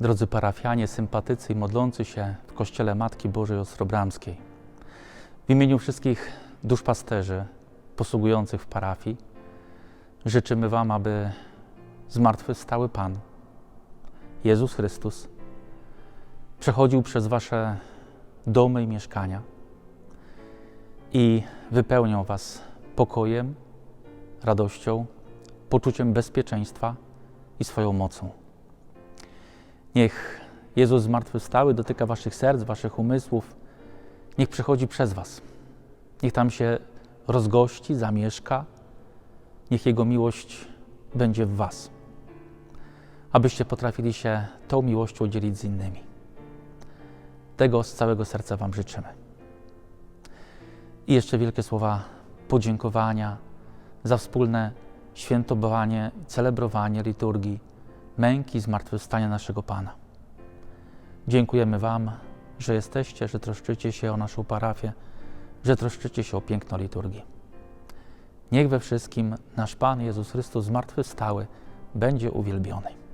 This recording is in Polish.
drodzy parafianie, sympatycy i modlący się w Kościele Matki Bożej Ostrobramskiej. W imieniu wszystkich duszpasterzy posługujących w parafii życzymy Wam, aby zmartwychwstały Pan, Jezus Chrystus, przechodził przez Wasze domy i mieszkania i wypełniał Was pokojem, radością, poczuciem bezpieczeństwa i swoją mocą. Niech Jezus zmartwychwstały dotyka Waszych serc, Waszych umysłów. Niech przechodzi przez Was. Niech tam się rozgości, zamieszka. Niech Jego miłość będzie w Was. Abyście potrafili się tą miłością dzielić z innymi. Tego z całego serca Wam życzymy. I jeszcze wielkie słowa podziękowania za wspólne świętowanie, celebrowanie liturgii męki i zmartwychwstania naszego Pana. Dziękujemy Wam, że jesteście, że troszczycie się o naszą parafię, że troszczycie się o piękno liturgii. Niech we wszystkim nasz Pan Jezus Chrystus zmartwychwstały będzie uwielbiony.